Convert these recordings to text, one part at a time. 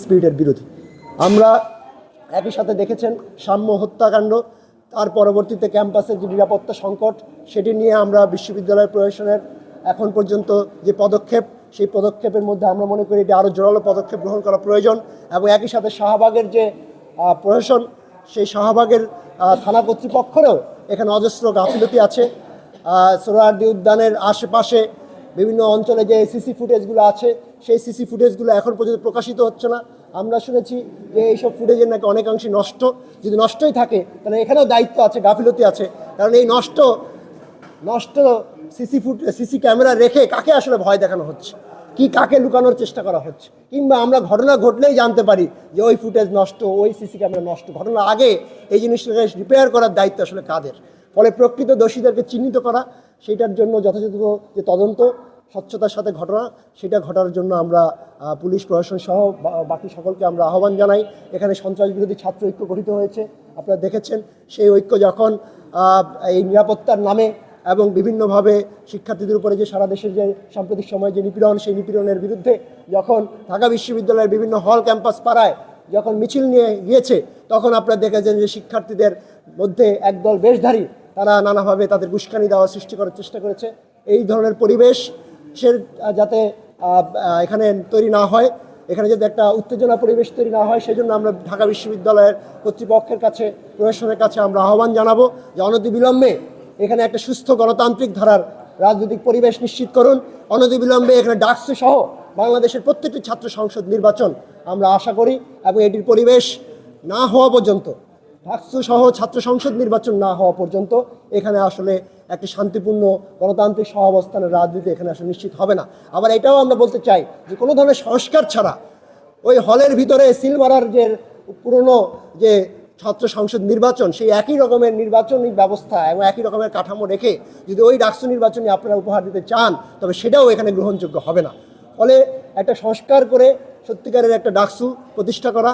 স্পিরিটের বিরোধী। আমরা একই সাথে দেখেছেন সাম্য হত্যাকাণ্ড তার পরবর্তীতে ক্যাম্পাসের যে নিরাপত্তা সংকট সেটি নিয়ে আমরা বিশ্ববিদ্যালয় প্রশাসনের এখন পর্যন্ত যে পদক্ষেপ সেই পদক্ষেপের মধ্যে আমরা মনে করি এটি আরও জোরালো পদক্ষেপ গ্রহণ করা প্রয়োজন এবং একই সাথে শাহবাগের যে প্রশাসন সেই শাহবাগের থানা কর্তৃপক্ষেরও এখানে অজস্র গাফিলতি আছে। আহ, সোহরাওয়ার্দী উদ্যানের আশেপাশে বিভিন্ন অঞ্চলে যে সিসি ফুটেজগুলো আছে, সেই সিসি ফুটেজগুলো এখন পর্যন্ত প্রকাশিত হচ্ছে না। আমরা শুনেছি যে এইসব ফুটেজের নাকি অনেকাংশে নষ্ট। যদি নষ্টই থাকে, তাহলে এখানেও দায়িত্ব আছে, গাফিলতি আছে। কারণ এই নষ্ট নষ্ট সিসি ফুট সিসি ক্যামেরা রেখে কাকে আসলে ভয় দেখানো হচ্ছে? কি কাকে লুকানোর চেষ্টা করা হচ্ছে? কিংবা আমরা ঘটনা ঘটলেই জানতে পারি যে ওই ফুটেজ নষ্ট, ওই সিসি ক্যামেরা নষ্ট। ঘটনা আগে এই জিনিসটাকে রিপেয়ার করার দায়িত্ব আসলে কাদের? ফলে প্রকৃত দোষীদেরকে চিহ্নিত করা সেটার জন্য যথাযথ যে তদন্ত, স্বচ্ছতার সাথে ঘটনা, সেটা ঘটার জন্য আমরা পুলিশ প্রশাসন সহ বাকি সকলকে আমরা আহ্বান জানাই। এখানে সন্ত্রাস বিরোধী ছাত্র ঐক্য গঠিত হয়েছে। আপনারা দেখেছেন, সেই ঐক্য যখন এই নিরাপত্তার নামে এবং বিভিন্নভাবে শিক্ষার্থীদের উপরে যে সারা দেশের যে সাম্প্রতিক সময়ে যে নিপীড়ন, সেই নিপীড়নের বিরুদ্ধে যখন ঢাকা বিশ্ববিদ্যালয়ের বিভিন্ন হল, ক্যাম্পাস পাড়ায় যখন মিছিল নিয়ে গিয়েছে, তখন আপনারা দেখেছেন যে শিক্ষার্থীদের মধ্যে একদল বেশধারী তারা নানাভাবে তাদের উস্কানি দেওয়া সৃষ্টি করার চেষ্টা করেছে। এই ধরনের পরিবেশ সে যাতে এখানে তৈরি না হয়, এখানে যদি একটা উত্তেজনা পরিবেশ তৈরি না হয়, সেজন্য আমরা ঢাকা বিশ্ববিদ্যালয়ের কর্তৃপক্ষের কাছে, প্রশাসনের কাছে আমরা আহ্বান জানাব যে অনতিবিলম্বে এখানে একটা সুস্থ গণতান্ত্রিক ধারার রাজনৈতিক পরিবেশ নিশ্চিত করুন। অনতিবিলম্বে এখানে ডাকসু সহ বাংলাদেশের প্রত্যেকটি ছাত্র সংসদ নির্বাচন আমরা আশা করি এবং এটির পরিবেশ না হওয়া পর্যন্ত ডাকসু সহ ছাত্র সংসদ নির্বাচন না হওয়া পর্যন্ত এখানে আসলে একটি শান্তিপূর্ণ গণতান্ত্রিক সহাবস্থানের রাজনীতি এখানে আসলে নিশ্চিত হবে না। আবার এটাও আমরা বলতে চাই যে কোনো ধরনের সংস্কার ছাড়া ওই হলের ভিতরে সিল মারার যে পুরনো যে ছাত্র সংসদ নির্বাচন, সেই একই রকমের নির্বাচনী ব্যবস্থা এবং একই রকমের কাঠামো রেখে যদি ওই ডাকসু নির্বাচনী আপনারা উপহার দিতে চান, তবে সেটাও এখানে গ্রহণযোগ্য হবে না। ফলে একটা সংস্কার করে সত্যিকারের একটা ডাকসু প্রতিষ্ঠা করা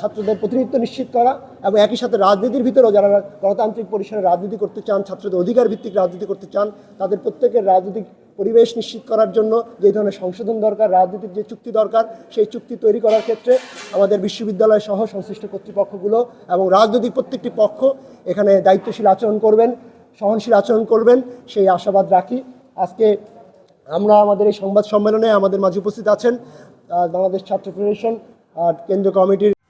ছাত্রদের প্রতিনিধিত্ব নিশ্চিত করা এবং একই সাথে রাজনীতির ভিতরেও যারা গণতান্ত্রিক পরিসরে রাজনীতি করতে চান, ছাত্রদের অধিকার ভিত্তিক রাজনীতি করতে চান, তাদের প্রত্যেকের রাজনৈতিক পরিবেশ নিশ্চিত করার জন্য যে ধরনের সংশোধন দরকার, রাজনীতির যে চুক্তি দরকার, সেই চুক্তি তৈরি করার ক্ষেত্রে আমাদের বিশ্ববিদ্যালয় সহ সংশ্লিষ্ট কর্তৃপক্ষগুলো এবং রাজনৈতিক প্রত্যেকটি পক্ষ এখানে দায়িত্বশীল আচরণ করবেন, সহনশীল আচরণ করবেন, সেই আশাবাদ রাখি। আজকে আমরা আমাদের এই সংবাদ সম্মেলনে আমাদের মাঝে উপস্থিত আছেন বাংলাদেশ ছাত্র ফেডারেশন আর কেন্দ্রীয় কমিটির